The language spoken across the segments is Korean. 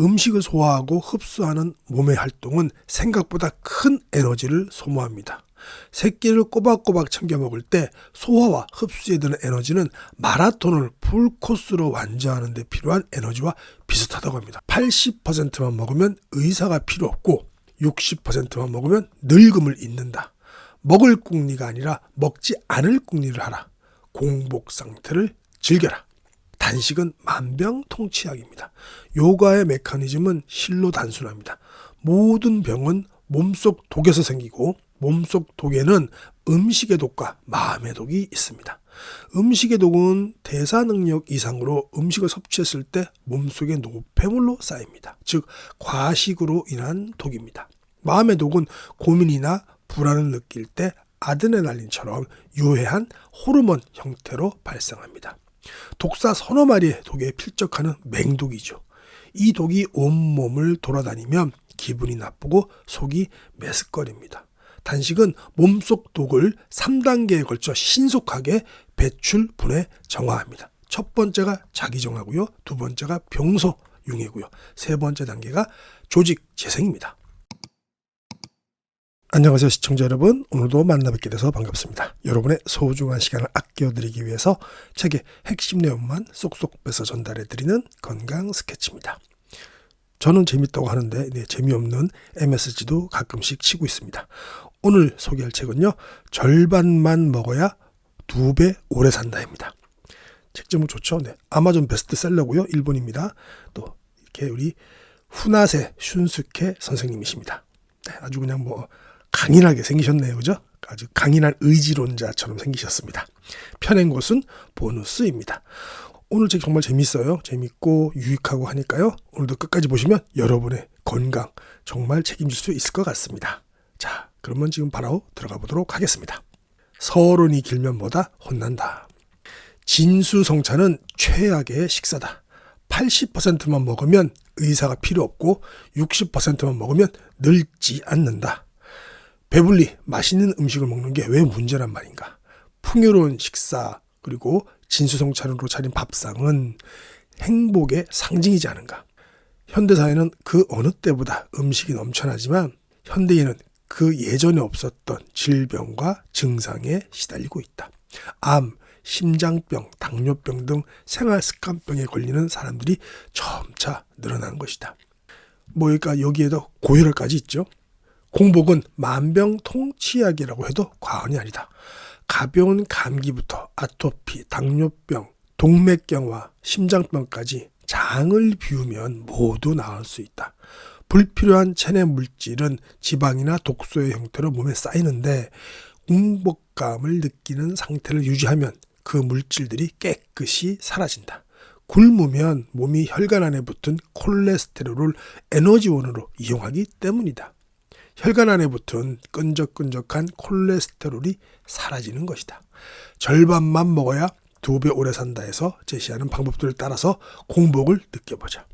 음식을 소화하고 흡수하는 몸의 활동은 생각보다 큰 에너지를 소모합니다. 새끼를 꼬박꼬박 챙겨 먹을 때 소화와 흡수에 드는 에너지는 마라톤을 풀코스로 완주하는 데 필요한 에너지와 비슷하다고 합니다. 80%만 먹으면 의사가 필요 없고 60%만 먹으면 늙음을 잇는다. 먹을 궁리가 아니라 먹지 않을 궁리를 하라. 공복 상태를 즐겨라. 단식은 만병통치약입니다. 요가의 메커니즘은 실로 단순합니다. 모든 병은 몸속 독에서 생기고 몸속 독에는 음식의 독과 마음의 독이 있습니다. 음식의 독은 대사 능력 이상으로 음식을 섭취했을 때 몸속에 노폐물로 쌓입니다. 즉 과식으로 인한 독입니다. 마음의 독은 고민이나 불안을 느낄 때 아드레날린처럼 유해한 호르몬 형태로 발생합니다. 독사 서너 마리의 독에 필적하는 맹독이죠. 이 독이 온몸을 돌아다니면 기분이 나쁘고 속이 메스꺼립니다. 단식은 몸속 독을 3단계에 걸쳐 신속하게 배출, 분해, 정화합니다. 첫 번째가 자기정화고요. 두 번째가 병소 융해고요. 세 번째 단계가 조직 재생입니다. 안녕하세요 시청자 여러분. 오늘도 만나 뵙게 돼서 반갑습니다. 여러분의 소중한 시간을 아껴드리기 위해서 책의 핵심 내용만 쏙쏙 빼서 전달해 드리는 건강 스케치입니다. 저는 재밌다고 하는데 네, 재미없는 MSG도 가끔씩 치고 있습니다. 오늘 소개할 책은요 절반만 먹어야 두 배 오래 산다입니다. 책 제목 좋죠? 네, 아마존 베스트셀러고요 일본입니다. 또 이렇게 우리 후나세 슌스케 선생님이십니다. 네, 아주 그냥 뭐 강인하게 생기셨네요. 그죠? 아주 강인한 의지론자처럼 생기셨습니다. 펴낸 것은 보너스입니다. 오늘 책 정말 재밌어요. 재밌고 유익하고 하니까요. 오늘도 끝까지 보시면 여러분의 건강 정말 책임질 수 있을 것 같습니다. 자, 그러면 지금 바로 들어가 보도록 하겠습니다. 서론이 길면 뭐다? 혼난다. 진수성찬은 최악의 식사다. 80%만 먹으면 의사가 필요 없고 60%만 먹으면 늙지 않는다. 배불리 맛있는 음식을 먹는 게 왜 문제란 말인가? 풍요로운 식사 그리고 진수성찬으로 차린 밥상은 행복의 상징이지 않은가? 현대사회는 그 어느 때보다 음식이 넘쳐나지만 현대인은 그 예전에 없었던 질병과 증상에 시달리고 있다. 암, 심장병, 당뇨병 등 생활 습관병에 걸리는 사람들이 점차 늘어난 것이다. 뭐 그러니까 여기에도 고혈압까지 있죠. 공복은 만병통치약이라고 해도 과언이 아니다. 가벼운 감기부터 아토피, 당뇨병, 동맥경화, 심장병까지 장을 비우면 모두 나을 수 있다. 불필요한 체내 물질은 지방이나 독소의 형태로 몸에 쌓이는데 공복감을 느끼는 상태를 유지하면 그 물질들이 깨끗이 사라진다. 굶으면 몸이 혈관 안에 붙은 콜레스테롤을 에너지원으로 이용하기 때문이다. 혈관 안에 붙은 끈적끈적한 콜레스테롤이 사라지는 것이다. 절반만 먹어야 두 배 오래 산다 해서 제시하는 방법들을 따라서 공복을 느껴보자.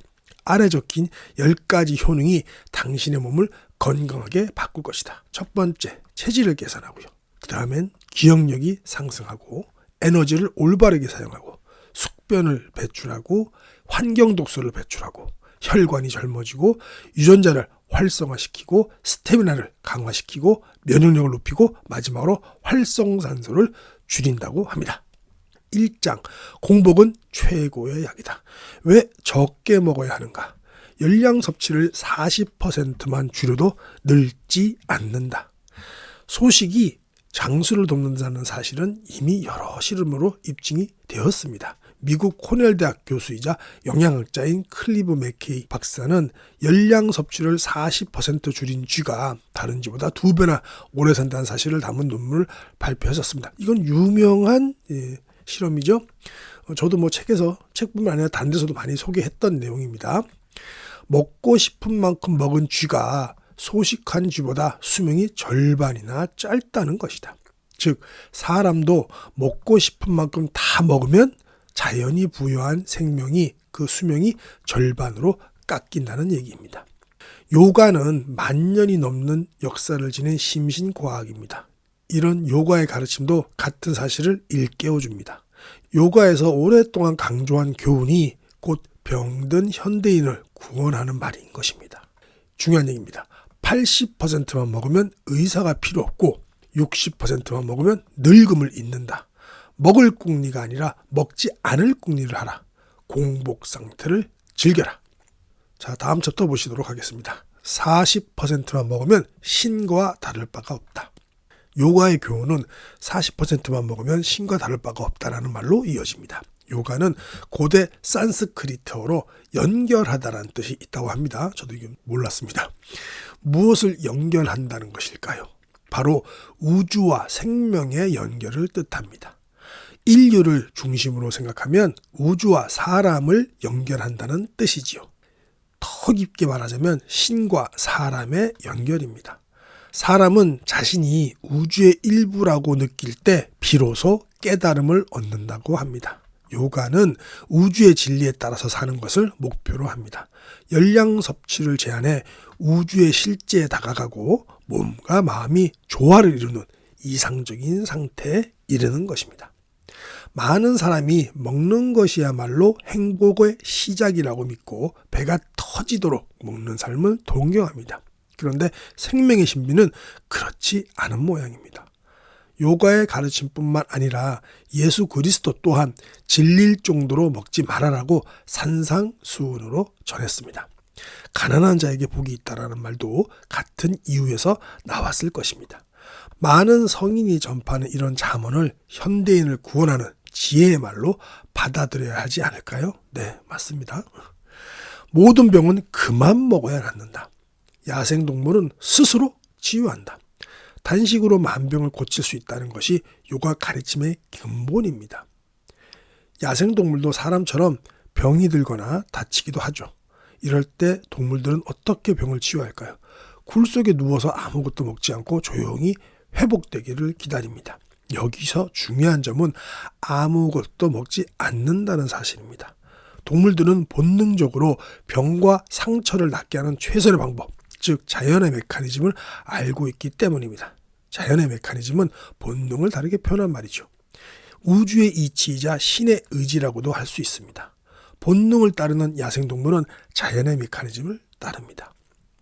아래 적힌 10가지 효능이 당신의 몸을 건강하게 바꿀 것이다. 첫 번째, 체질을 개선하고요. 그 다음엔 기억력이 상승하고 에너지를 올바르게 사용하고 숙변을 배출하고 환경 독소를 배출하고 혈관이 젊어지고 유전자를 활성화시키고 스태미나를 강화시키고 면역력을 높이고 마지막으로 활성산소를 줄인다고 합니다. 1장 공복은 최고의 약이다. 왜 적게 먹어야 하는가? 열량 섭취를 40%만 줄여도 늙지 않는다. 소식이 장수를 돕는다는 사실은 이미 여러 실험으로 입증이 되었습니다. 미국 코넬 대학 교수이자 영양학자인 클리브 맥케이 박사는 열량 섭취를 40% 줄인 쥐가 다른 쥐보다 두 배나 오래 산다는 사실을 담은 논문을 발표하셨습니다. 이건 유명한 예, 실험이죠. 어, 저도 뭐 책에서 책뿐만 아니라 다른 데서도 많이 소개했던 내용입니다. 먹고 싶은 만큼 먹은 쥐가 소식한 쥐보다 수명이 절반이나 짧다는 것이다. 즉 사람도 먹고 싶은 만큼 다 먹으면 자연이 부여한 생명이 그 수명이 절반으로 깎인다는 얘기입니다. 요가는 만 년이 넘는 역사를 지닌 심신과학입니다. 이런 요가의 가르침도 같은 사실을 일깨워 줍니다. 요가에서 오랫동안 강조한 교훈이 곧 병든 현대인을 구원하는 말인 것입니다. 중요한 얘기입니다. 80%만 먹으면 의사가 필요 없고 60%만 먹으면 늙음을 잇는다. 먹을 궁리가 아니라 먹지 않을 궁리를 하라. 공복 상태를 즐겨라. 자, 다음 챕터 보시도록 하겠습니다. 40%만 먹으면 신과 다를 바가 없다. 요가의 교훈은 40%만 먹으면 신과 다를 바가 없다라는 말로 이어집니다. 요가는 고대 산스크리트어로 연결하다라는 뜻이 있다고 합니다. 저도 이게 몰랐습니다. 무엇을 연결한다는 것일까요? 바로 우주와 생명의 연결을 뜻합니다. 인류를 중심으로 생각하면 우주와 사람을 연결한다는 뜻이지요. 더 깊게 말하자면 신과 사람의 연결입니다. 사람은 자신이 우주의 일부라고 느낄 때 비로소 깨달음을 얻는다고 합니다. 요가는 우주의 진리에 따라서 사는 것을 목표로 합니다. 열량 섭취를 제한해 우주의 실제에 다가가고 몸과 마음이 조화를 이루는 이상적인 상태에 이르는 것입니다. 많은 사람이 먹는 것이야말로 행복의 시작이라고 믿고 배가 터지도록 먹는 삶을 동경합니다. 그런데 생명의 신비는 그렇지 않은 모양입니다. 요가의 가르침뿐만 아니라 예수 그리스도 또한 질릴 정도로 먹지 말아라고 산상수훈으로 전했습니다. 가난한 자에게 복이 있다라는 말도 같은 이유에서 나왔을 것입니다. 많은 성인이 전파하는 이런 자문을 현대인을 구원하는 지혜의 말로 받아들여야 하지 않을까요? 네, 맞습니다. 모든 병은 그만 먹어야 낫는다. 야생동물은 스스로 치유한다. 단식으로 만병을 고칠 수 있다는 것이 요가 가르침의 근본입니다. 야생동물도 사람처럼 병이 들거나 다치기도 하죠. 이럴 때 동물들은 어떻게 병을 치유할까요? 굴 속에 누워서 아무것도 먹지 않고 조용히 회복되기를 기다립니다. 여기서 중요한 점은 아무것도 먹지 않는다는 사실입니다. 동물들은 본능적으로 병과 상처를 낫게 하는 최선의 방법, 즉 자연의 메커니즘을 알고 있기 때문입니다. 자연의 메커니즘은 본능을 다르게 표현한 말이죠. 우주의 이치이자 신의 의지라고도 할 수 있습니다. 본능을 따르는 야생동물은 자연의 메커니즘을 따릅니다.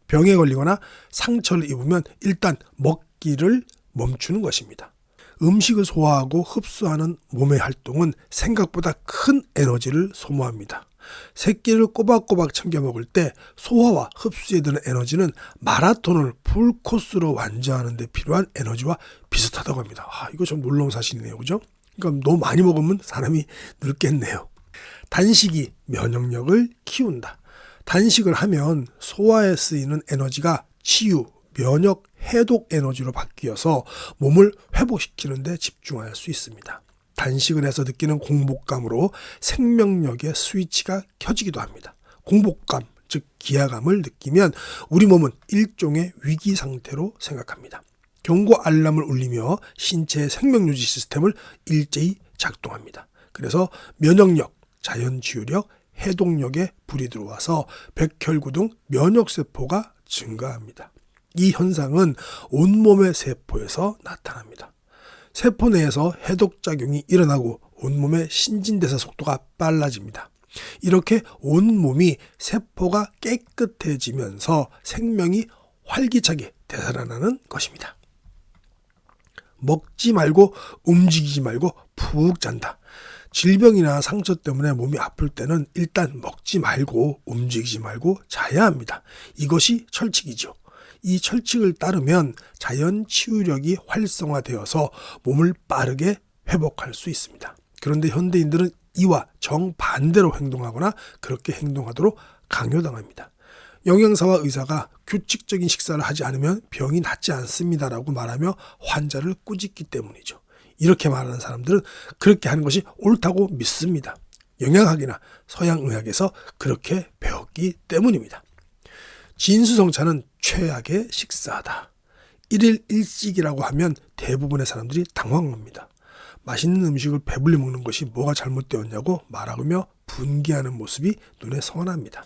병에 걸리거나 상처를 입으면 일단 먹기를 멈추는 것입니다. 음식을 소화하고 흡수하는 몸의 활동은 생각보다 큰 에너지를 소모합니다. 새끼를 꼬박꼬박 챙겨 먹을 때 소화와 흡수에 드는 에너지는 마라톤을 풀코스로 완주하는 데 필요한 에너지와 비슷하다고 합니다. 아, 이거 좀 놀라운 사실이네요. 그죠? 그러니까 너무 많이 먹으면 사람이 늙겠네요. 단식이 면역력을 키운다. 단식을 하면 소화에 쓰이는 에너지가 치유, 면역, 해독 에너지로 바뀌어서 몸을 회복시키는 데 집중할 수 있습니다. 단식을 해서 느끼는 공복감으로 생명력의 스위치가 켜지기도 합니다. 공복감, 즉 기하감을 느끼면 우리 몸은 일종의 위기 상태로 생각합니다. 경고 알람을 울리며 신체의 생명 유지 시스템을 일제히 작동합니다. 그래서 면역력, 자연 치유력, 해독력에 불이 들어와서 백혈구 등 면역세포가 증가합니다. 이 현상은 온몸의 세포에서 나타납니다. 세포 내에서 해독작용이 일어나고 온몸의 신진대사 속도가 빨라집니다. 이렇게 온몸이 세포가 깨끗해지면서 생명이 활기차게 되살아나는 것입니다. 먹지 말고 움직이지 말고 푹 잔다. 질병이나 상처 때문에 몸이 아플 때는 일단 먹지 말고 움직이지 말고 자야 합니다. 이것이 철칙이죠. 이 철칙을 따르면 자연 치유력이 활성화되어서 몸을 빠르게 회복할 수 있습니다. 그런데 현대인들은 이와 정반대로 행동하거나 그렇게 행동하도록 강요당합니다. 영양사와 의사가 규칙적인 식사를 하지 않으면 병이 낫지 않습니다라고 말하며 환자를 꾸짖기 때문이죠. 이렇게 말하는 사람들은 그렇게 하는 것이 옳다고 믿습니다. 영양학이나 서양의학에서 그렇게 배웠기 때문입니다. 진수성찬은 최악의 식사다. 일일 일식이라고 하면 대부분의 사람들이 당황합니다. 맛있는 음식을 배불리 먹는 것이 뭐가 잘못되었냐고 말하며 분개하는 모습이 눈에 선합니다.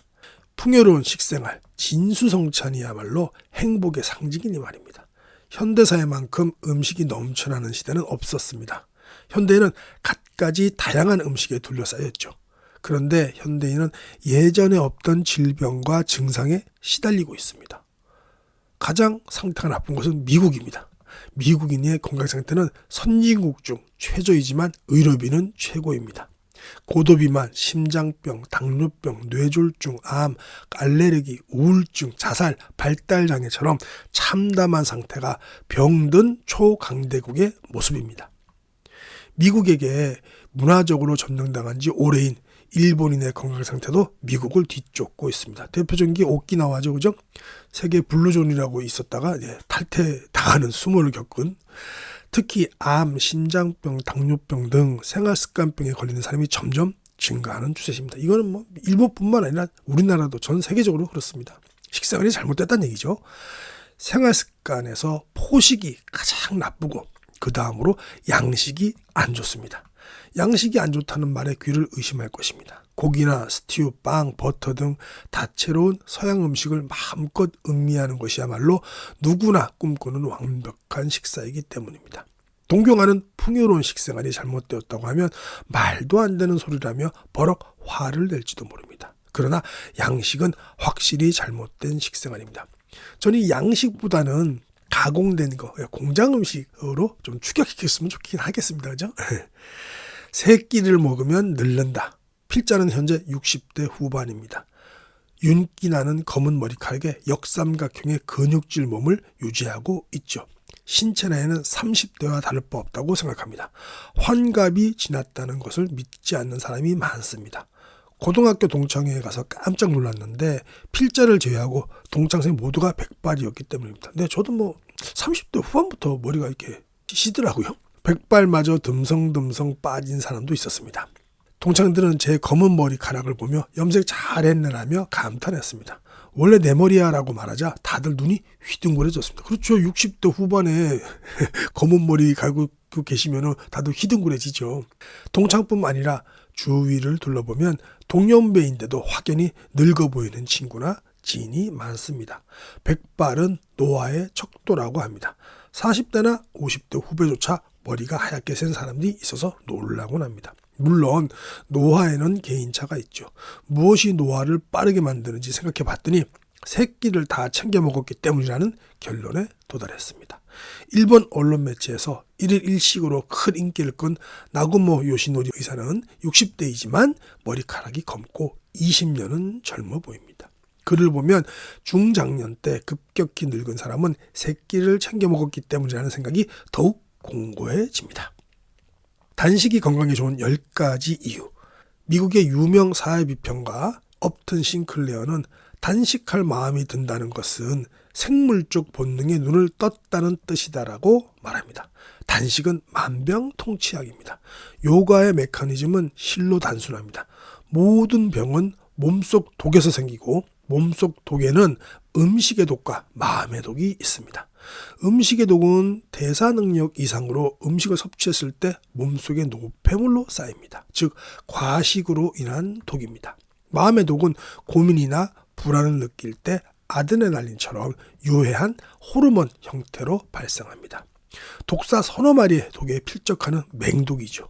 풍요로운 식생활, 진수성찬이야말로 행복의 상징이니 말입니다. 현대사회만큼 음식이 넘쳐나는 시대는 없었습니다. 현대에는 갖가지 다양한 음식에 둘러싸였죠. 그런데 현대인은 예전에 없던 질병과 증상에 시달리고 있습니다. 가장 상태가 나쁜 것은 미국입니다. 미국인의 건강 상태는 선진국 중 최저이지만 의료비는 최고입니다. 고도비만, 심장병, 당뇨병, 뇌졸중, 암, 알레르기, 우울증, 자살, 발달장애처럼 참담한 상태가 병든 초강대국의 모습입니다. 미국에게 문화적으로 점령당한 지 오래인 일본인의 건강 상태도 미국을 뒤쫓고 있습니다. 대표적인 게 오키나와죠, 그죠? 세계 블루존이라고 있었다가 예, 탈퇴 당하는 수모를 겪은 특히 암, 심장병, 당뇨병 등 생활습관병에 걸리는 사람이 점점 증가하는 추세입니다. 이거는 뭐 일본뿐만 아니라 우리나라도 전 세계적으로 그렇습니다. 식생활이 잘못됐다는 얘기죠. 생활습관에서 포식이 가장 나쁘고 그 다음으로 양식이 안 좋습니다. 양식이 안 좋다는 말에 귀를 의심할 것입니다. 고기나 스튜, 빵, 버터 등 다채로운 서양 음식을 마음껏 음미하는 것이야말로 누구나 꿈꾸는 완벽한 식사이기 때문입니다. 동경하는 풍요로운 식생활이 잘못되었다고 하면 말도 안 되는 소리라며 버럭 화를 낼지도 모릅니다. 그러나 양식은 확실히 잘못된 식생활입니다. 저는 이 양식보다는 가공된 거, 공장 음식으로 좀 추격시켰으면 좋긴 하겠습니다. 그죠? 세 끼를 먹으면 늙는다. 필자는 현재 60대 후반입니다. 윤기 나는 검은 머리카락에 역삼각형의 근육질 몸을 유지하고 있죠. 신체 나이는 30대와 다를 바 없다고 생각합니다. 환갑이 지났다는 것을 믿지 않는 사람이 많습니다. 고등학교 동창회에 가서 깜짝 놀랐는데 필자를 제외하고 동창생 모두가 백발이었기 때문입니다. 근데 저도 뭐 30대 후반부터 머리가 이렇게 시더라고요. 백발마저 듬성듬성 빠진 사람도 있었습니다. 동창들은 제 검은 머리카락을 보며 염색 잘했네라며 감탄했습니다. 원래 내 머리야라고 말하자 다들 눈이 휘둥그레졌습니다. 그렇죠. 60대 후반에 검은 머리 갈고 계시면 다들 휘둥그레지죠. 동창뿐만 아니라 주위를 둘러보면 동년배인데도 확연히 늙어 보이는 친구나 지인이 많습니다. 백발은 노화의 척도라고 합니다. 40대나 50대 후배조차 머리가 하얗게 센 사람들이 있어서 놀라곤 합니다. 물론 노화에는 개인차가 있죠. 무엇이 노화를 빠르게 만드는지 생각해 봤더니 새끼를 다 챙겨 먹었기 때문이라는 결론에 도달했습니다. 일본 언론 매체에서 1일 1식으로 큰 인기를 끈 나구모 요시노리 의사는 60대이지만 머리카락이 검고 20년은 젊어 보입니다. 그를 보면 중장년 때 급격히 늙은 사람은 새끼를 챙겨 먹었기 때문이라는 생각이 더욱 공고해집니다. 단식이 건강에 좋은 10가지 이유. 미국의 유명 사회비평가 업튼 싱클레어는 단식할 마음이 든다는 것은 생물적 본능에 눈을 떴다는 뜻이다라고 말합니다. 단식은 만병통치약입니다. 요가의 메커니즘은 실로 단순합니다. 모든 병은 몸속 독에서 생기고 몸속 독에는 음식의 독과 마음의 독이 있습니다. 음식의 독은 대사 능력 이상으로 음식을 섭취했을 때 몸속에 노폐물로 쌓입니다. 즉 과식으로 인한 독입니다. 마음의 독은 고민이나 불안을 느낄 때 아드레날린처럼 유해한 호르몬 형태로 발생합니다. 독사 서너 마리의 독에 필적하는 맹독이죠.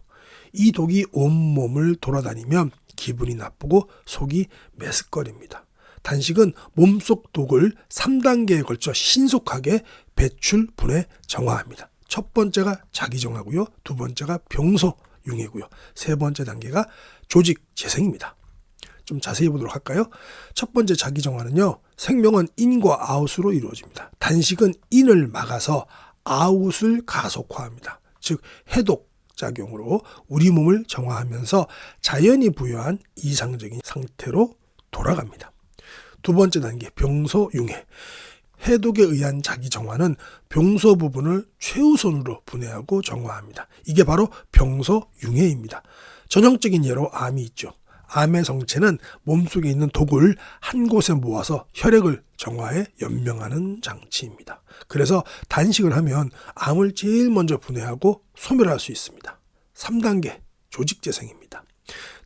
이 독이 온몸을 돌아다니면 기분이 나쁘고 속이 메스꺼립니다. 단식은 몸속 독을 3단계에 걸쳐 신속하게 배출, 분해, 정화합니다. 첫 번째가 자기정화고요. 두 번째가 병소, 융해고요. 세 번째 단계가 조직 재생입니다. 좀 자세히 보도록 할까요? 첫 번째 자기정화는요. 생명은 인과 아웃으로 이루어집니다. 단식은 인을 막아서 아웃을 가속화합니다. 즉 해독 작용으로 우리 몸을 정화하면서 자연이 부여한 이상적인 상태로 돌아갑니다. 두 번째 단계 병소융해. 해독에 의한 자기 정화는 병소 부분을 최우선으로 분해하고 정화합니다. 이게 바로 병소융해입니다. 전형적인 예로 암이 있죠. 암의 성체는 몸속에 있는 독을 한 곳에 모아서 혈액을 정화해 연명하는 장치입니다. 그래서 단식을 하면 암을 제일 먼저 분해하고 소멸할 수 있습니다. 3단계 조직재생입니다.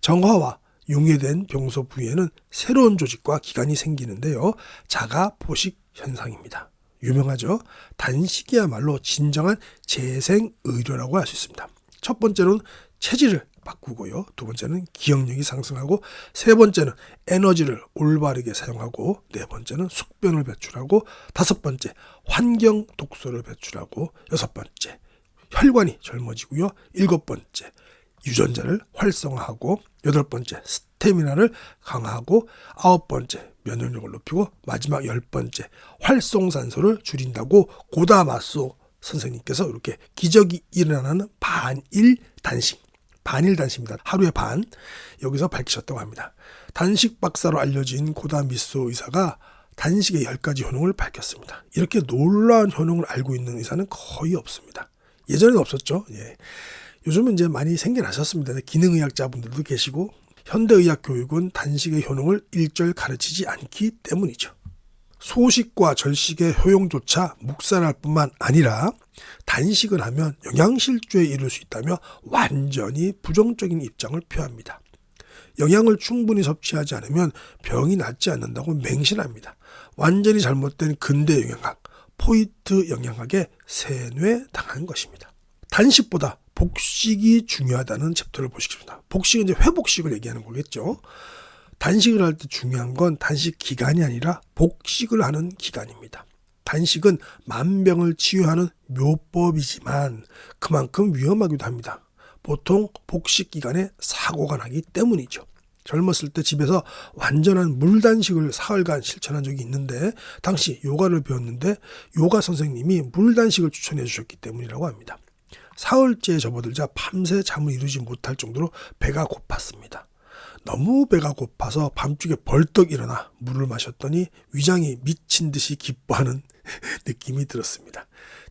정화와 융해된 병소 부위에는 새로운 조직과 기관이 생기는데요. 자가 포식 현상입니다. 유명하죠? 단식이야말로 진정한 재생 의료라고 할 수 있습니다. 첫 번째로는 체질을 바꾸고요. 두 번째는 기억력이 상승하고 세 번째는 에너지를 올바르게 사용하고 네 번째는 숙변을 배출하고 다섯 번째 환경 독소를 배출하고 여섯 번째 혈관이 젊어지고요. 일곱 번째 유전자를 활성화하고 여덟 번째 스태미나를 강화하고 아홉 번째 면역력을 높이고 마지막 열 번째 활성산소를 줄인다고 고다마소 선생님께서 이렇게 기적이 일어나는 반일 단식 반일 단식입니다. 하루에 반 여기서 밝히셨다고 합니다. 단식 박사로 알려진 고다미소 의사가 단식의 10가지 효능을 밝혔습니다. 이렇게 놀라운 효능을 알고 있는 의사는 거의 없습니다. 예전에는 없었죠. 예. 요즘은 이제 많이 생겨나셨습니다. 기능의학자분들도 계시고 현대의학 교육은 단식의 효능을 일절 가르치지 않기 때문이죠. 소식과 절식의 효용조차 묵살할 뿐만 아니라 단식을 하면 영양실조에 이를 수 있다며 완전히 부정적인 입장을 표합니다. 영양을 충분히 섭취하지 않으면 병이 낫지 않는다고 맹신합니다. 완전히 잘못된 근대 영양학, 포이트 영양학에 세뇌당한 것입니다. 단식보다 복식이 중요하다는 챕터를 보시겠습니다. 복식은 이제 회복식을 얘기하는 거겠죠. 단식을 할 때 중요한 건 단식 기간이 아니라 복식을 하는 기간입니다. 단식은 만병을 치유하는 묘법이지만 그만큼 위험하기도 합니다. 보통 복식 기간에 사고가 나기 때문이죠. 젊었을 때 집에서 완전한 물단식을 사흘간 실천한 적이 있는데 당시 요가를 배웠는데 요가 선생님이 물단식을 추천해 주셨기 때문이라고 합니다. 사흘째 접어들자 밤새 잠을 이루지 못할 정도로 배가 고팠습니다. 너무 배가 고파서 밤중에 벌떡 일어나 물을 마셨더니 위장이 미친 듯이 기뻐하는 느낌이 들었습니다.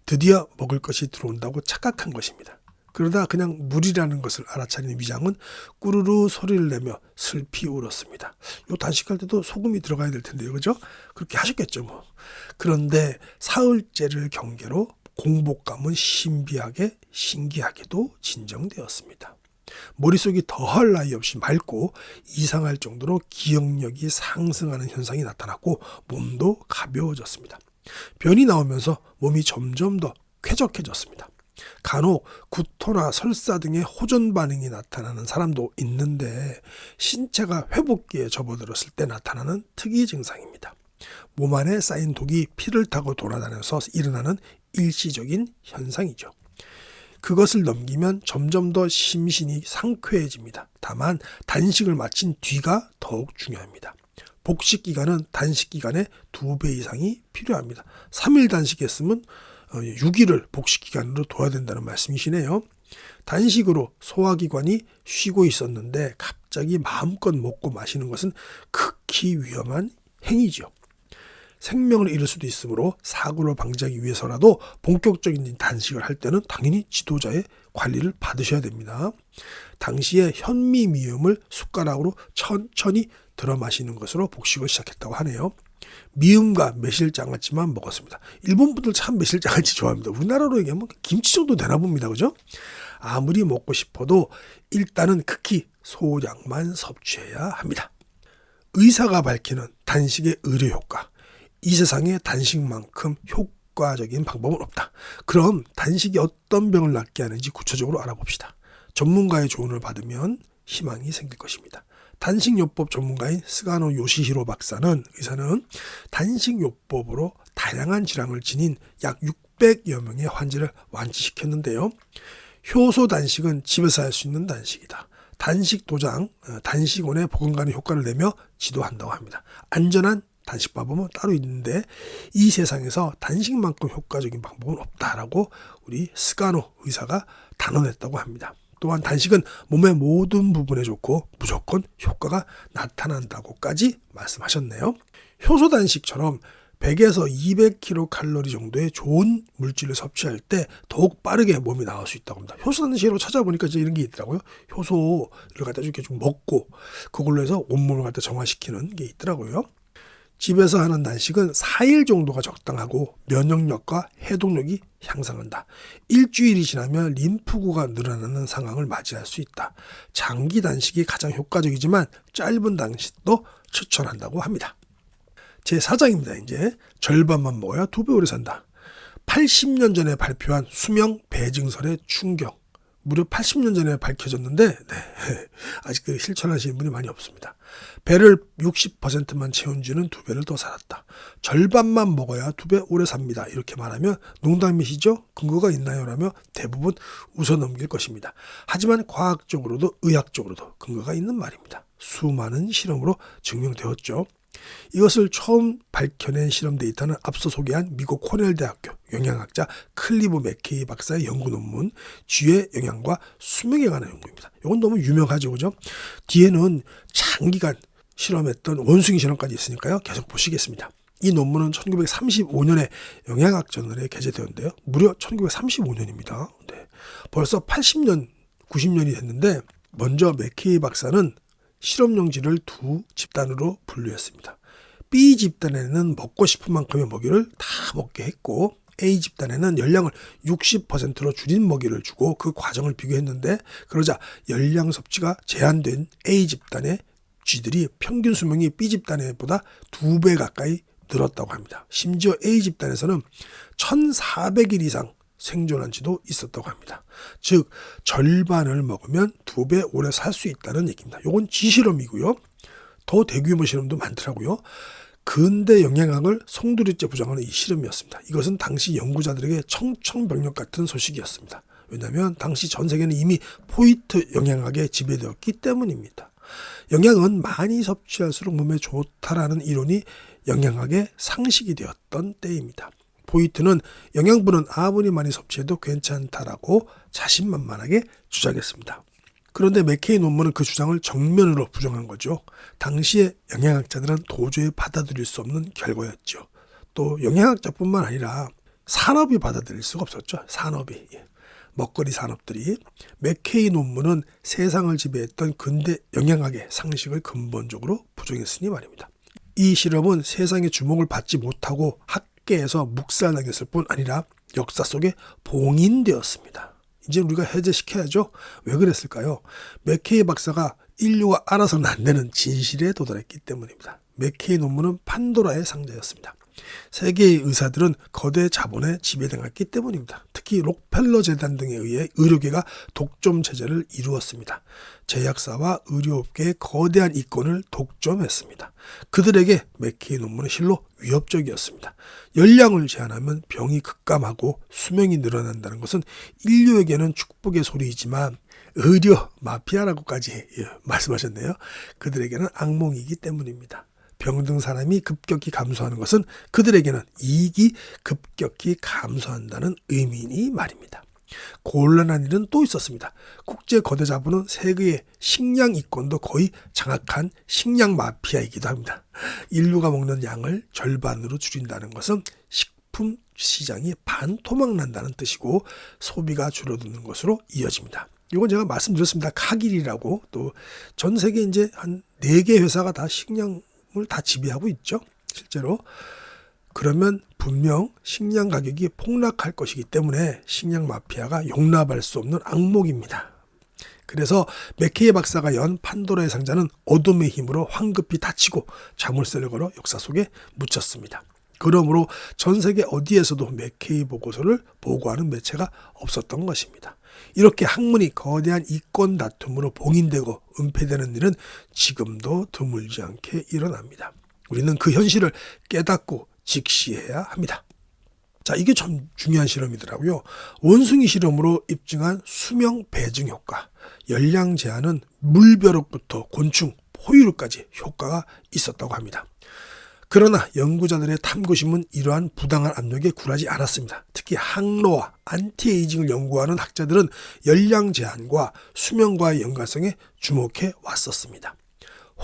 드디어 먹을 것이 들어온다고 착각한 것입니다. 그러다 그냥 물이라는 것을 알아차린 위장은 꾸르르 소리를 내며 슬피 울었습니다. 요 단식할 때도 소금이 들어가야 될 텐데요. 그죠? 그렇게 하셨겠죠, 뭐. 그런데 사흘째를 경계로 공복감은 신비하게 신기하게도 진정되었습니다. 머릿속이 더할 나위 없이 맑고 이상할 정도로 기억력이 상승하는 현상이 나타났고 몸도 가벼워졌습니다. 변이 나오면서 몸이 점점 더 쾌적해졌습니다. 간혹 구토나 설사 등의 호전 반응이 나타나는 사람도 있는데 신체가 회복기에 접어들었을 때 나타나는 특이 증상입니다. 몸 안에 쌓인 독이 피를 타고 돌아다녀서 일어나는 일시적인 현상이죠. 그것을 넘기면 점점 더 심신이 상쾌해집니다. 다만 단식을 마친 뒤가 더욱 중요합니다. 복식 기간은 단식 기간의 두 배 이상이 필요합니다. 3일 단식했으면 6일을 어, 복식 기간으로 둬야 된다는 말씀이시네요. 단식으로 소화기관이 쉬고 있었는데 갑자기 마음껏 먹고 마시는 것은 극히 위험한 행위죠. 생명을 잃을 수도 있으므로 사고를 방지하기 위해서라도 본격적인 단식을 할 때는 당연히 지도자의 관리를 받으셔야 됩니다. 당시에 현미미음을 숟가락으로 천천히 들어 마시는 것으로 복식을 시작했다고 하네요. 미음과 매실장아찌만 먹었습니다. 일본 분들 참 매실장아찌 좋아합니다. 우리나라로 얘기하면 김치 정도 되나 봅니다. 그죠? 아무리 먹고 싶어도 일단은 극히 소량만 섭취해야 합니다. 의사가 밝히는 단식의 의료 효과. 이 세상에 단식만큼 효과적인 방법은 없다. 그럼 단식이 어떤 병을 낫게 하는지 구체적으로 알아봅시다. 전문가의 조언을 받으면 희망이 생길 것입니다. 단식요법 전문가인 스가노 요시히로 박사는 의사는 단식요법으로 다양한 질환을 지닌 약 600여 명의 환자를 완치시켰는데요. 효소 단식은 집에서 할 수 있는 단식이다. 단식 도장, 어, 단식원에 보건간의 효과를 내며 지도한다고 합니다. 안전한 단식 방법은 따로 있는데 이 세상에서 단식만큼 효과적인 방법은 없다라고 우리 스가노 의사가 단언했다고 합니다. 또한 단식은 몸의 모든 부분에 좋고 무조건 효과가 나타난다고까지 말씀하셨네요. 효소 단식처럼 100에서 200kcal 정도의 좋은 물질을 섭취할 때 더욱 빠르게 몸이 나올 수 있다고 합니다. 효소 단식으로 찾아보니까 이제 이런 게 있더라고요. 효소를 갖다 이렇게 좀 먹고 그걸로 해서 온몸을 갖다 정화시키는 게 있더라고요. 집에서 하는 단식은 4일 정도가 적당하고 면역력과 해독력이 향상한다. 일주일이 지나면 림프구가 늘어나는 상황을 맞이할 수 있다. 장기 단식이 가장 효과적이지만 짧은 단식도 추천한다고 합니다. 제 4장입니다. 이제 절반만 먹어야 두 배 오래 산다. 80년 전에 발표한 수명 배증설의 충격. 무려 80년 전에 밝혀졌는데 네, 아직 그 실천하시는 분이 많이 없습니다. 배를 60%만 채운 쥐는 두 배를 더 살았다. 절반만 먹어야 두 배 오래 삽니다. 이렇게 말하면 농담이시죠? 근거가 있나요? 라며 대부분 웃어넘길 것입니다. 하지만 과학적으로도 의학적으로도 근거가 있는 말입니다. 수많은 실험으로 증명되었죠. 이것을 처음 밝혀낸 실험 데이터는 앞서 소개한 미국 코넬 대학교 영양학자 클리브 맥케이 박사의 연구 논문 쥐의 영양과 수명에 관한 연구입니다. 이건 너무 유명하죠, 그죠? 뒤에는 장기간 실험했던 원숭이 실험까지 있으니까요. 계속 보시겠습니다. 이 논문은 1935년에 영양학 저널에 게재되었는데요. 무려 1935년입니다. 네. 벌써 80년, 90년이 됐는데 먼저 맥케이 박사는 실험용지를 두 집단으로 분류했습니다. B 집단에는 먹고 싶은 만큼의 먹이를 다 먹게 했고 A 집단에는 열량을 60%로 줄인 먹이를 주고 그 과정을 비교했는데 그러자 열량 섭취가 제한된 A 집단의 쥐들이 평균 수명이 B 집단에보다 두 배 가까이 늘었다고 합니다. 심지어 A 집단에서는 1,400일 이상 생존한 지도 있었다고 합니다. 즉 절반을 먹으면 두 배 오래 살 수 있다는 얘기입니다. 이건 지실험이고요. 더 대규모 실험도 많더라고요. 근대 영양학을 송두리째 부정하는 이 실험이었습니다. 이것은 당시 연구자들에게 청청병력 같은 소식이었습니다. 왜냐하면 당시 전 세계는 이미 포이트 영양학에 지배되었기 때문입니다. 영양은 많이 섭취할수록 몸에 좋다라는 이론이 영양학의 상식이 되었던 때입니다. 보이트는 영양분은 아무리 많이 섭취해도 괜찮다라고 자신만만하게 주장했습니다. 그런데 맥케이 논문은 그 주장을 정면으로 부정한 거죠. 당시의 영양학자들은 도저히 받아들일 수 없는 결과였죠. 또 영양학자뿐만 아니라 산업이 받아들일 수가 없었죠. 산업이. 예. 먹거리 산업들이 맥케이 논문은 세상을 지배했던 근대 영양학의 상식을 근본적으로 부정했으니 말입니다. 이 실험은 세상의 주목을 받지 못하고 학 계에서 묵살당했을 뿐 아니라 역사 속에 봉인되었습니다. 이제 우리가 해제시켜야죠. 왜 그랬을까요? 맥케이 박사가 인류가 알아서는 안 되는 진실에 도달했기 때문입니다. 맥케이 논문은 판도라의 상자였습니다. 세계의 의사들은 거대 자본에 지배당했기 때문입니다. 특히 록펠러 재단 등에 의해 의료계가 독점 체제를 이루었습니다. 제약사와 의료업계의 거대한 이권을 독점했습니다. 그들에게 맥케이 논문은 실로 위협적이었습니다. 열량을 제한하면 병이 급감하고 수명이 늘어난다는 것은 인류에게는 축복의 소리이지만 의료 마피아라고까지 예, 말씀하셨네요. 그들에게는 악몽이기 때문입니다. 병든 사람이 급격히 감소하는 것은 그들에게는 이익이 급격히 감소한다는 의미니 말입니다. 곤란한 일은 또 있었습니다. 국제 거대 자본은 세계의 식량 이권도 거의 장악한 식량 마피아이기도 합니다. 인류가 먹는 양을 절반으로 줄인다는 것은 식품 시장이 반토막 난다는 뜻이고 소비가 줄어드는 것으로 이어집니다. 이건 제가 말씀드렸습니다. 카길이라고 또 전 세계 이제 한네개 회사가 다 식량 다 지배하고 있죠. 실제로. 그러면 분명 식량 가격이 폭락할 것이기 때문에 식량 마피아가 용납할 수 없는 악목입니다. 그래서 맥케이 박사가 연 판도라의 상자는 어둠의 힘으로 황급히 닫히고 자물쇠를 걸어 역사 속에 묻혔습니다. 그러므로 전 세계 어디에서도 맥케이 보고서를 보고하는 매체가 없었던 것입니다. 이렇게 학문이 거대한 이권 다툼으로 봉인되고 은폐되는 일은 지금도 드물지 않게 일어납니다. 우리는 그 현실을 깨닫고 직시해야 합니다. 자, 이게 참 중요한 실험이더라고요. 원숭이 실험으로 입증한 수명 배증 효과. 열량 제한은 물벼룩부터 곤충, 포유류까지 효과가 있었다고 합니다. 그러나 연구자들의 탐구심은 이러한 부당한 압력에 굴하지 않았습니다. 특히 항로와 안티에이징을 연구하는 학자들은 열량 제한과 수명과의 연관성에 주목해 왔었습니다.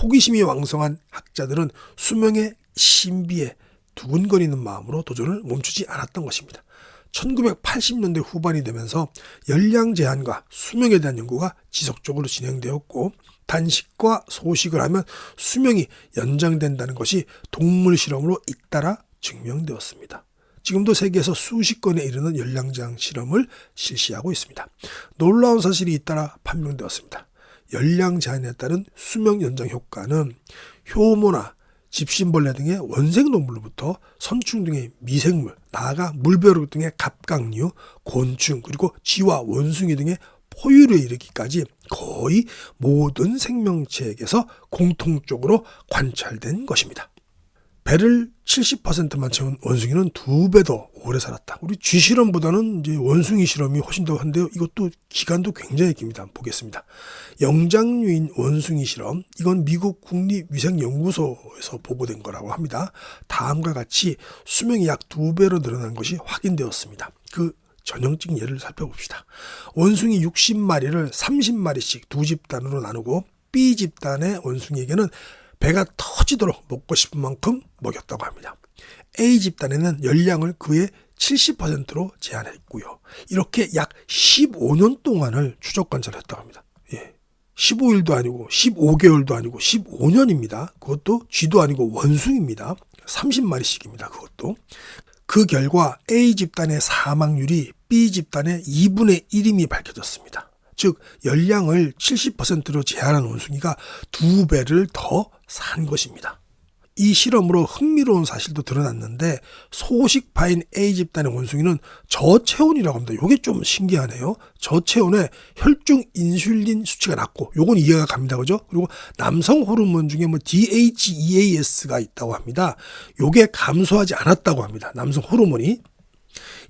호기심이 왕성한 학자들은 수명의 신비에 두근거리는 마음으로 도전을 멈추지 않았던 것입니다. 1980년대 후반이 되면서 열량 제한과 수명에 대한 연구가 지속적으로 진행되었고 단식과 소식을 하면 수명이 연장된다는 것이 동물 실험으로 잇따라 증명되었습니다. 지금도 세계에서 수십 건에 이르는 열량장 실험을 실시하고 있습니다. 놀라운 사실이 잇따라 판명되었습니다. 열량 제한에 따른 수명 연장 효과는 효모나 집신벌레 등의 원생 동물로부터 선충 등의 미생물, 나아가 물벼룩 등의 갑각류, 곤충, 그리고 쥐와 원숭이 등의 포유류에 이르기까지 거의 모든 생명체에게서 공통적으로 관찰된 것입니다. 배를 70%만 채운 원숭이는 두 배 더 오래 살았다. 우리 쥐 실험보다는 이제 원숭이 실험이 훨씬 더 한데요. 이것도 기간도 굉장히 깁니다. 보겠습니다. 영장류인 원숭이 실험, 이건 미국 국립위생연구소에서 보고된 거라고 합니다. 다음과 같이 수명이 약 두 배로 늘어난 것이 확인되었습니다. 그 전형적인 예를 살펴봅시다. 원숭이 60마리를 30마리씩 두 집단으로 나누고 B 집단의 원숭이에게는 배가 터지도록 먹고 싶은 만큼 먹였다고 합니다. A 집단에는 열량을 그의 70%로 제한했고요. 이렇게 약 15년 동안을 추적 관찰했다고 합니다. 예. 15일도 아니고 15개월도 아니고 15년입니다. 그것도 쥐도 아니고 원숭입니다. 30마리씩입니다. 그것도. 그 결과 A 집단의 사망률이 B 집단의 2분의 1임이 밝혀졌습니다. 즉 열량을 70%로 제한한 원숭이가 두 배를 더 산 것입니다. 이 실험으로 흥미로운 사실도 드러났는데 소식 파인 A 집단의 원숭이는 저체온이라고 합니다. 이게 좀 신기하네요. 저체온에 혈중 인슐린 수치가 낮고 요건 이해가 갑니다. 그죠? 그리고 남성 호르몬 중에 뭐 DHEAS가 있다고 합니다. 요게 감소하지 않았다고 합니다. 남성 호르몬이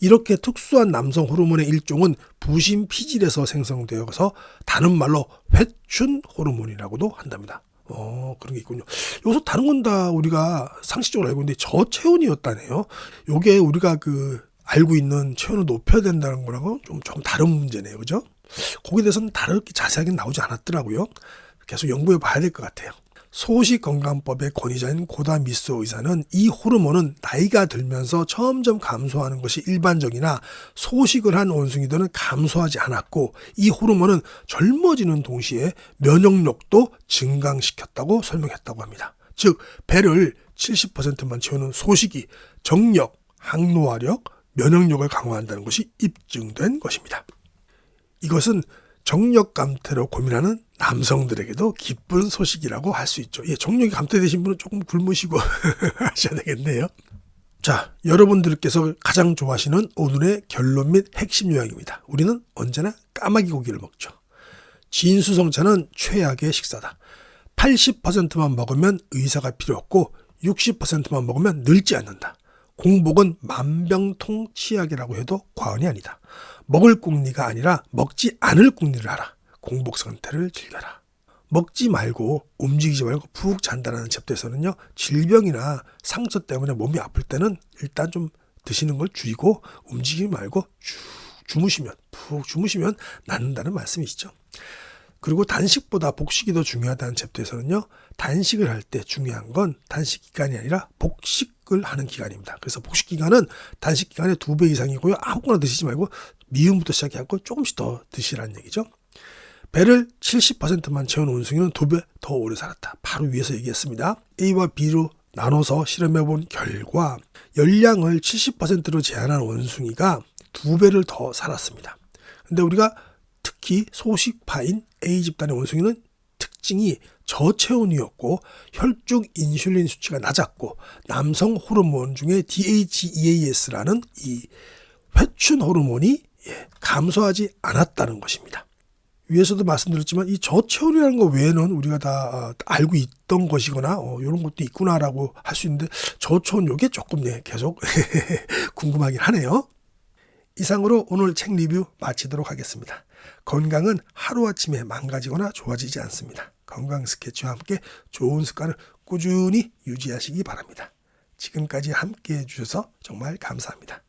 이렇게 특수한 남성 호르몬의 일종은 부신 피질에서 생성되어서 다른 말로 회춘 호르몬이라고도 한답니다. 어, 그런 게 있군요. 여기서 다른 건 다 우리가 상식적으로 알고 있는데 저체온이었다네요. 요게 우리가 그 알고 있는 체온을 높여야 된다는 거랑은 좀 조금 다른 문제네요. 그죠? 거기에 대해서는 다르게 자세하게 나오지 않았더라고요. 계속 연구해 봐야 될 것 같아요. 소식건강법의 권위자인 고다 미소 의사는 이 호르몬은 나이가 들면서 점점 감소하는 것이 일반적이나 소식을 한 원숭이들은 감소하지 않았고 이 호르몬은 젊어지는 동시에 면역력도 증강시켰다고 설명했다고 합니다. 즉 배를 70%만 채우는 소식이 정력, 항노화력, 면역력을 강화한다는 것이 입증된 것입니다. 이것은 정력 감퇴로 고민하는 남성들에게도 기쁜 소식이라고 할 수 있죠. 예, 정력이 감퇴되신 분은 조금 굶으시고 하셔야 되겠네요. 자, 여러분들께서 가장 좋아하시는 오늘의 결론 및 핵심 요약입니다. 우리는 언제나 까마귀 고기를 먹죠. 진수성찬은 최악의 식사다. 80%만 먹으면 의사가 필요 없고 60%만 먹으면 늙지 않는다. 공복은 만병통치약이라고 해도 과언이 아니다. 먹을 궁리가 아니라 먹지 않을 궁리를 하라. 공복 상태를 즐겨라. 먹지 말고 움직이지 말고 푹 잔다라는 챕터에서는요 질병이나 상처 때문에 몸이 아플 때는 일단 좀 드시는 걸 줄이고 움직이지 말고 쭉 주무시면 푹 주무시면 낫는다는 말씀이시죠. 그리고 단식보다 복식이 더 중요하다는 챕터에서는요 단식을 할 때 중요한 건 단식 기간이 아니라 복식 을 하는 기간입니다. 그래서 복식 기간은 단식 기간의 두 배 이상이고요 아무거나 드시지 말고 미음부터 시작해갖고 조금씩 더 드시라는 얘기죠. 배를 70%만 채운 원숭이는 두 배 더 오래 살았다. 바로 위에서 얘기했습니다. A와 B로 나눠서 실험해 본 결과 열량을 70%로 제한한 원숭이가 두 배를 더 살았습니다. 근데 우리가 특히 소식파인 A 집단의 원숭이는 특징이 저체온이었고 혈중 인슐린 수치가 낮았고 남성 호르몬 중에 DHEAS라는 이 회춘 호르몬이 예, 감소하지 않았다는 것입니다. 위에서도 말씀드렸지만 이 저체온이라는 거 외에는 우리가 다 어, 알고 있던 것이거나 어, 이런 것도 있구나라고 할 수 있는데 저체온 요게 조금 네, 계속 궁금하긴 하네요. 이상으로 오늘 책 리뷰 마치도록 하겠습니다. 건강은 하루아침에 망가지거나 좋아지지 않습니다. 건강 스케치와 함께 좋은 습관을 꾸준히 유지하시기 바랍니다. 지금까지 함께 해주셔서 정말 감사합니다.